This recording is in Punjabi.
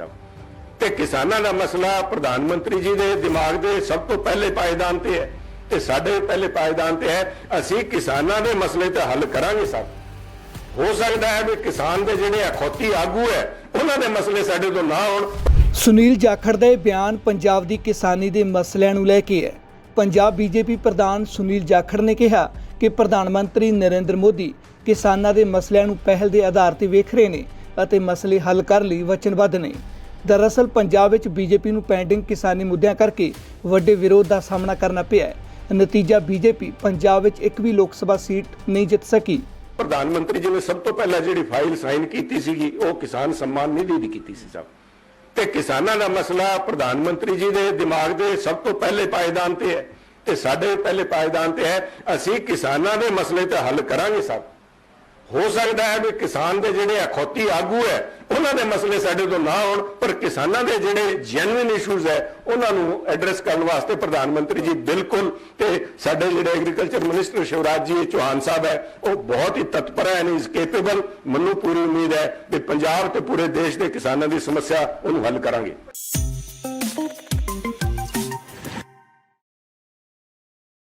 ਸਾਹਿਬ ਤੇ ਕਿਸਾਨਾਂ ਦਾ ਮਸਲਾ ਪ੍ਰਧਾਨ ਮੰਤਰੀ ਜੀ ਦੇ ਦਿਮਾਗ ਦੇ ਸਭ ਤੋਂ ਪਹਿਲੇ ਪਾਇਦਾਨ ਤੇ ਹੈ ਤੇ ਸਾਡੇ ਪਹਿਲੇ ਪਾਇਦਾਨ ਤੇ ਹੈ। ਅਸੀਂ ਕਿਸਾਨਾਂ ਦੇ ਮਸਲੇ ਤੇ ਹੱਲ ਕਰਾਂਗੇ ਸਾਹਿਬ ਹੋ ਸਕਦਾ ਹੈ ਵੀ ਕਿਸਾਨ ਦੇ ਜਿਹੜੇ ਅਖੌਤੀ ਆਗੂ ਹੈ, ਉਹਨਾਂ ਦੇ ਮਸਲੇ ਸਾਡੇ ਤੋਂ ਨਾ ਹੋਣ ਸੁਨੀਲ ਜਾਖੜ ਦਾ ਇਹ ਬਿਆਨ ਪੰਜਾਬ ਦੀ ਕਿਸਾਨੀ ਦੇ ਮਸਲਿਆਂ ਨੂੰ ਲੈ ਕੇ ਹੈ। ਪੰਜਾਬ ਬੀਜੇਪੀ ਪ੍ਰਧਾਨ ਸੁਨੀਲ ਜਾਖੜ ਨੇ ਕਿਹਾ ਕਿ ਪ੍ਰਧਾਨ ਮੰਤਰੀ ਨਰਿੰਦਰ ਮੋਦੀ ਕਿਸਾਨਾਂ ਦੇ ਮਸਲਿਆਂ ਨੂੰ ਪਹਿਲ ਦੇ ਆਧਾਰ ਤੇ ਵੇਖ ਰਹੇ ਨੇ ਅਤੇ ਮਸਲੇ ਹੱਲ ਕਰਨ ਲਈ ਵਚਨਬੱਧ ਨੇ। ਦਰਅਸਲ, ਪੰਜਾਬ ਵਿੱਚ ਬੀਜੇਪੀ ਨੂੰ ਪੈਂਡਿੰਗ ਕਿਸਾਨੀ ਮੁੱਦਿਆਂ ਕਰਕੇ ਵੱਡੇ ਵਿਰੋਧ ਦਾ ਸਾਹਮਣਾ ਕਰਨਾ ਪਿਆ ਹੈ। ਨਤੀਜਾ ਬੀਜੇਪੀ ਪੰਜਾਬ ਵਿੱਚ ਇੱਕ ਵੀ ਲੋਕ ਸਭਾ ਸੀਟ ਨਹੀਂ ਜਿੱਤ ਸਕੀ। ਪ੍ਰਧਾਨ ਮੰਤਰੀ ਜੀ ਨੇ ਸਭ ਤੋਂ ਪਹਿਲਾਂ ਜਿਹੜੀ ਫਾਈਲ ਸਾਈਨ ਕੀਤੀ ਸੀਗੀ, ਉਹ ਕਿਸਾਨ ਸਨਮਾਨ ਨਿਧੀ ਦੀ ਕੀਤੀ ਸੀ ਸਾਹਿਬ ਤੇ ਕਿਸਾਨਾਂ ਦਾ ਮਸਲਾ ਪ੍ਰਧਾਨ ਮੰਤਰੀ ਜੀ ਦੇ ਦਿਮਾਗ ਦੇ ਸਭ ਤੋਂ ਪਹਿਲੇ ਪਾਇਦਾਨ ਤੇ ਹੈ। ਤੇ ਸਾਡੇ ਪਹਿਲੇ ਪਾਇਦਾਨ ਤੇ ਹੈ। ਅਸੀਂ ਕਿਸਾਨਾਂ ਦੇ ਮਸਲੇ ਤੇ ਹੱਲ ਕਰਾਂਗੇ ਸਾਹਿਬ ਹੋ ਸਕਦਾ ਹੈ ਵੀ ਕਿਸਾਨ ਦੇ ਜਿਹੜੇ ਅਖੌਤੀ ਆਗੂ ਹੈ, ਉਹਨਾਂ ਦੇ ਮਸਲੇ ਸਾਡੇ ਤੋਂ ਨਾ ਹੋਣ ਪਰ ਕਿਸਾਨਾਂ ਦੇ ਜਿਹੜੇ ਜੈਨੂਇਨ ਇਸ਼ੂਜ਼ ਹੈ, ਉਹਨਾਂ ਨੂੰ ਐਡਰੈਸ ਕਰਨ ਵਾਸਤੇ ਪ੍ਰਧਾਨ ਮੰਤਰੀ ਜੀ ਬਿਲਕੁਲ ਤੇ ਸਾਡੇ ਜਿਹੜੇ ਐਗਰੀਕਲਚਰ ਮਿਨਿਸਟਰ ਸ਼ਿਵਰਾਜ ਜੀ ਚੌਹਾਨ ਸਾਹਿਬ ਹੈ, ਉਹ ਬਹੁਤ ਹੀ ਤਤਪਰ ਹੈ ਐਂਡ ਇਜ਼ ਕੈਪੇਬਲ ਮੈਨੂੰ ਪੂਰੀ ਉਮੀਦ ਹੈ ਕਿ ਪੰਜਾਬ ਤੇ ਪੂਰੇ ਦੇਸ਼ ਦੇ ਕਿਸਾਨਾਂ ਦੀ ਸਮੱਸਿਆ ਉਹਨੂੰ ਹੱਲ ਕਰਾਂਗੇ।